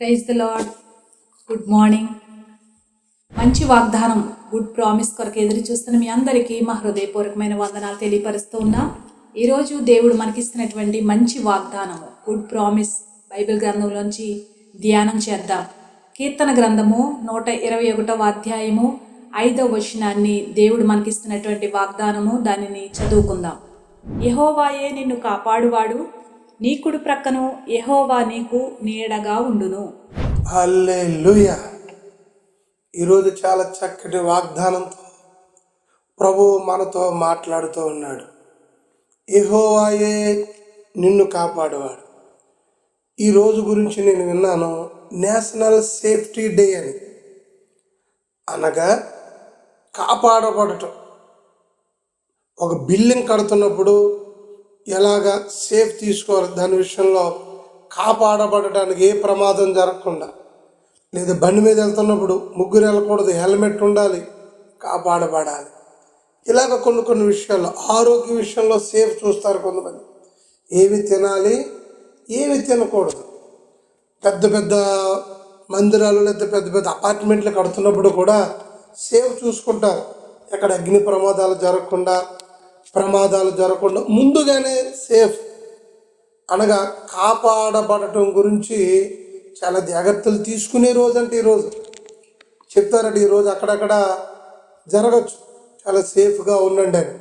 Praise the Lord good morning మంచి వాగ్దానం good promise కొరకు ఎదురు చూస్తున్న మీ అందరికీ మా హృదయపూర్వకమైన వందనాలు తెలియపరుస్తూ ఉన్నా. ఈరోజు దేవుడు మనకిస్తున్నటువంటి మంచి వాగ్దానము గుడ్ ప్రామిస్ బైబిల్ గ్రంథంలోంచి ధ్యానం చేద్దాం. కీర్తన గ్రంథము నూట ఇరవై ఒకటవ అధ్యాయము ఐదవ వచనాన్ని దేవుడు మనకిస్తున్నటువంటి వాగ్దానము దానిని చదువుకుందాం. యహోవాయే నిన్ను కాపాడువాడు నీ కుడి ప్రక్కను యహోవా నీకు నీడగా ఉండును. హల్లెలూయా. ఈరోజు చాలా చక్కటి వాగ్దానంతో ప్రభు మనతో మాట్లాడుతూ ఉన్నాడు. యెహోవాయే నిన్ను కాపాడేవాడు. ఈ రోజు గురించి నేను విన్నాను నేషనల్ సేఫ్టీ డే అని. అనగా కాపాడబడటం. ఒక బిల్డింగ్ కడుతున్నప్పుడు ఎలాగా సేఫ్ తీసుకోవాలి దాని విషయంలో కాపాడబడటానికి ఏ ప్రమాదం జరగకుండా. లేదా బండి మీద వెళ్తున్నప్పుడు ముగ్గురు వెళ్ళకూడదు హెల్మెట్ ఉండాలి కాపాడబడాలి. ఇలాగ కొన్ని కొన్ని విషయాల్లో ఆరోగ్య విషయంలో సేఫ్ చూస్తారు కొంతమంది. ఏవి తినాలి ఏవి తినకూడదు. పెద్ద పెద్ద మందిరాలు లేదా పెద్ద పెద్ద అపార్ట్మెంట్లు కడుతున్నప్పుడు కూడా సేఫ్ చూసుకుంటారు. ఎక్కడ అగ్ని ప్రమాదాలు జరగకుండా ప్రమాదాలు జరగకుండా ముందుగానే సేఫ్ అనగా కాపాడబడటం గురించి చాలా జాగ్రత్తలు తీసుకునే రోజు. అంటే ఈరోజు చెప్తారంటే ఈరోజు అక్కడక్కడ జరగచ్చు. చాలా సేఫ్గా ఉండండి అని.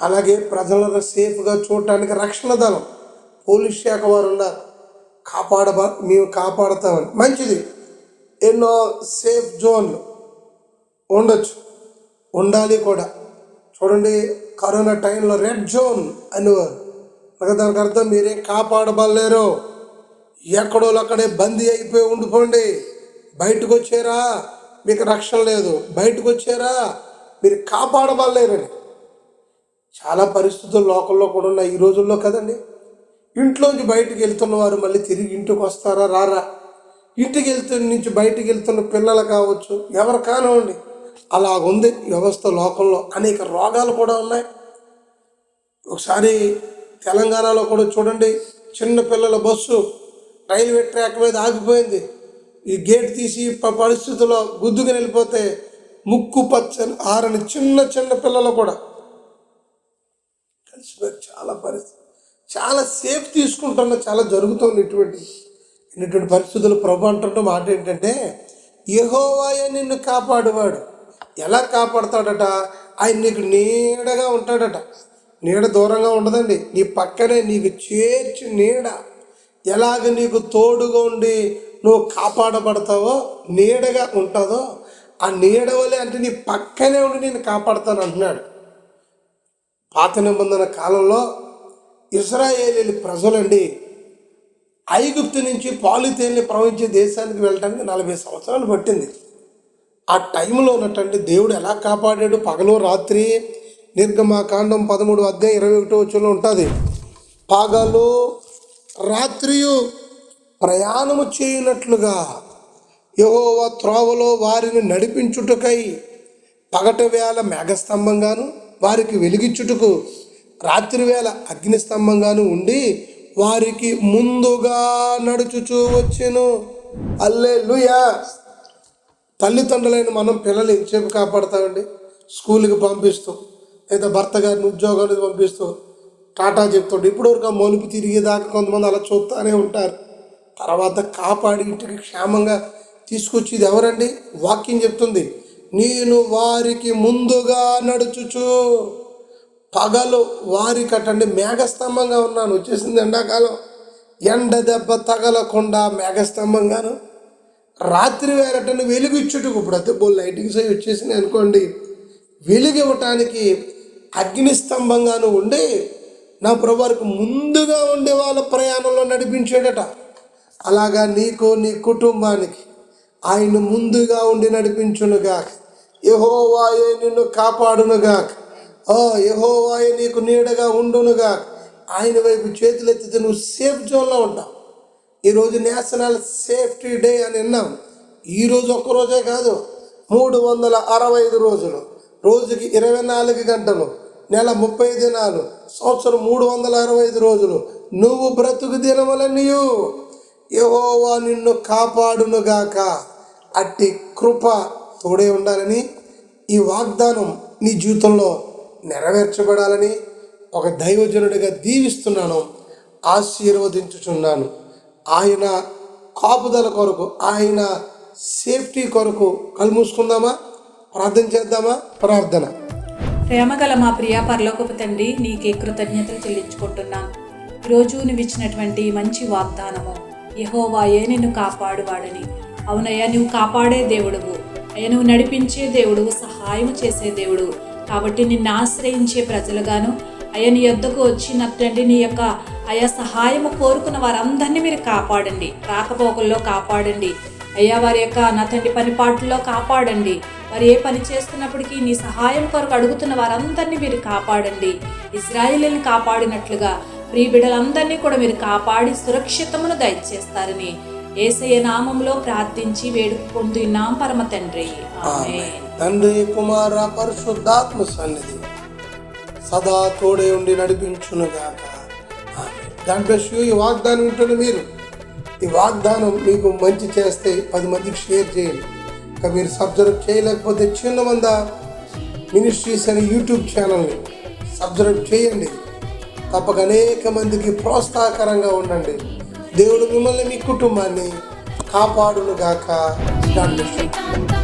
అలాగే ప్రజలను సేఫ్గా చూడటానికి రక్షణ దళం పోలీస్ శాఖ వారు ఉన్నారు. కాపాడబ మేము కాపాడతామని. మంచిది. ఎన్నో సేఫ్ జోన్లు ఉండొచ్చు. ఉండాలి కూడా. చూడండి కరోనా టైంలో రెడ్ జోన్ అనేవారు అనగా దానికి అర్థం మీరేం కాపాడబడలేరు. ఎక్కడో అక్కడే బందీ అయిపోయి ఉండిపోండి. బయటకు వచ్చారా? మీకు రక్షణ లేదు. బయటకు వచ్చారా? మీరు కాపాడబడలేరని. చాలా పరిస్థితులు లోకల్లో కూడా ఉన్నాయి ఈ రోజుల్లో కదండి. ఇంట్లోంచి బయటికి వెళ్తున్న వారు మళ్ళీ తిరిగి ఇంటికి వస్తారా రారా? ఇంటికి వెళ్తున్న నుంచి బయటికి వెళ్తున్న పిల్లలు కావచ్చు ఎవరు కానివ్వండి. అలాగుంది. వ్యవస్థ లోకంలో అనేక రోగాలు కూడా ఉన్నాయి. ఒకసారి తెలంగాణలో కూడా చూడండి చిన్న పిల్లల బస్సు రైల్వే ట్రాక్ మీద ఆగిపోయింది. ఈ గేట్ తీసి పరిస్థితుల్లో గుద్దుకుని వెళ్ళిపోతే ముక్కు పచ్చని ఆరని చిన్న చిన్న పిల్లలు కూడా కలిసిపోయారు. చాలా పరిస్థితి చాలా సేఫ్ తీసుకుంటున్న చాలా జరుగుతుంది ఇటువంటి ఇటువంటి పరిస్థితులు. ప్రభు అంటున్న మాట ఏంటంటే యహోవాయ నిన్ను కాపాడువాడు. ఎలా కాపాడతాడట? ఆయన నీకు నీడగా ఉంటాడట. నీడ దూరంగా ఉండదండి. నీ పక్కనే నీకు చేర్చి నీడ. ఎలాగ నీకు తోడుగా ఉండి నువ్వు కాపాడబడతావో నీడగా ఉంటుందో ఆ నీడ వలె అంటే నీ పక్కనే ఉండి నేను కాపాడతాను అంటున్నాడు. పాత నిబంధన కాలంలో ఇస్రాయేలీ ప్రజలండి ఐగుప్తు నుంచి పాలితేల్ని ప్రవహించే దేశానికి వెళ్ళడానికి నలభై సంవత్సరాలు పట్టింది. ఆ టైంలో ఉన్నటువంటి దేవుడు ఎలా కాపాడాడు? పగలు రాత్రి నిర్గమాకాండం పదమూడు అధ్యాయం ఇరవై ఒకటో వచ్చులో ఉంటుంది. పగలు రాత్రియు ప్రయాణము చేయనట్లుగా యహోవ త్రోవలో వారిని నడిపించుటకై పగట వేళ మేఘస్తంభంగాను వారికి వెలిగించుటకు రాత్రి వేళ అగ్నిస్తంభంగాను ఉండి వారికి ముందుగా నడుచుచూ వచ్చెను. అల్లే తల్లిదండ్రులైన మనం పిల్లలు ఎంతసేపు కాపాడుతామండి? స్కూల్కి పంపిస్తూ లేదా భర్త గారిని ఉద్యోగానికి పంపిస్తూ టాటా చెప్తుంటే ఇప్పుడు వరకు మలుపు తిరిగేదాకా కొంతమంది అలా చూస్తూనే ఉంటారు. తర్వాత కాపాడి ఇంటికి క్షేమంగా తీసుకొచ్చేది ఎవరండి? వాక్యం చెప్తుంది. నేను వారికి ముందుగా నడుచుచు పగలు వారి కట్టండి. మేఘస్తంభంగా ఉన్నాను. వచ్చేసింది ఎండాకాలం. ఎండ దెబ్బ తగలకుండా మేఘస్తంభంగాను రాత్రి వేరటను వెలుగు ఇచ్చుటకు ఇప్పుడు అయితే బోల్ లైటింగ్స్ అవి వచ్చేసినాయి అనుకోండి. వెలుగు ఇవ్వటానికి అగ్నిస్తంభంగాను ఉండి నా ప్రభువారికి ముందుగా ఉండే వాళ్ళ ప్రయాణంలో నడిపించాడట. అలాగా నీకు నీ కుటుంబానికి ఆయన ముందుగా ఉండి నడిపించునుగాక. యహోవాయే నిన్ను కాపాడునుగాక. ఓ యహోవాయే నీకు నీడగా ఉండునుగాక. ఆయన వైపు చేతులెత్తితే నువ్వు సేఫ్ జోన్లో ఉంటావు. ఈరోజు నేషనల్ సేఫ్టీ డే అని విన్నాం. ఈరోజు ఒక్కరోజే కాదు మూడు వందల అరవై ఐదు రోజులు. రోజుకి ఇరవై నాలుగు గంటలు నెల ముప్పై దినాలు సంవత్సరం మూడు వందల అరవై ఐదు రోజులు. నువ్వు బ్రతుకు దినములన్నీయు యహోవా నిన్ను కాపాడునుగాక. అట్టి కృప తోడే ఉండాలని ఈ వాగ్దానం నీ జీవితంలో నెరవేర్చబడాలని ఒక దైవజనుడిగా దీవిస్తున్నాను ఆశీర్వదించుచున్నాను. ఆయన కాపుదల కొరకు ఆయన సేఫ్టీ కొరకు కళ్ళు మూసుకుందామా? ప్రార్థన చేద్దామా? ప్రార్థన. ప్రేమగల మా ప్రియ పరలోకపు తండ్రి నీకే కృతజ్ఞతలు చెల్లించుకుంటున్నాను ఈరోజు నువ్వు ఇచ్చినటువంటి మంచి వాగ్దానము యహోవాయే నిన్ను కాపాడువాడని. అవునయ్యా నువ్వు కాపాడే దేవుడువు. అయ్యా నువ్వు నడిపించే దేవుడు సహాయం చేసే దేవుడు కాబట్టి నిన్ను ఆశ్రయించే ప్రజలుగాను అయ్యా నీ యొద్దకు వచ్చినట్టండి నీ యొక్క అయా సహాయము కోరుకున్న వారందరినీ మీరు కాపాడండి. రాకపోకల్లో కాపాడండి. అయ్యా వారి యొక్క నా తండ్రి పని పాటల్లో కాపాడండి. వారు ఏ పని చేస్తున్నప్పటికీ నీ సహాయం కొరకు అడుగుతున్న వారందరినీ మీరు కాపాడండి. ఇజ్రాయిల్ని కాపాడినట్లుగా ప్రియ బిడ్డలందరినీ కూడా మీరు కాపాడి సురక్షితమును దయచేస్తారని ఏసయ్య నామంలో ప్రార్థించి వేడుకుంటున్నాం పరమ తండ్రి. తండ్రి కుమార పరిశుద్ధాత్మ సన్నిధి. సదా తోడే ఉండి నడిపించునుగాక. గాడ్ బ్లెస్ యూ ఈ వాగ్దానం ఉంటుంది మీరు? ఈ వాగ్దానం మీకు మంచి చేస్తే పది మందికి షేర్ చేయండి. ఇంకా మీరు సబ్జర్వ్ చేయలేకపోతే చిన్న మంద మినిస్ట్రీస్ అనే యూట్యూబ్ ఛానల్ని సబ్స్క్రైబ్ చేయండి. తప్పక అనేక మందికి ప్రోత్సాహకరంగా ఉండండి. దేవుడు మిమ్మల్ని మీ కుటుంబాన్ని కాపాడునుగాక. గాక దాంట్లో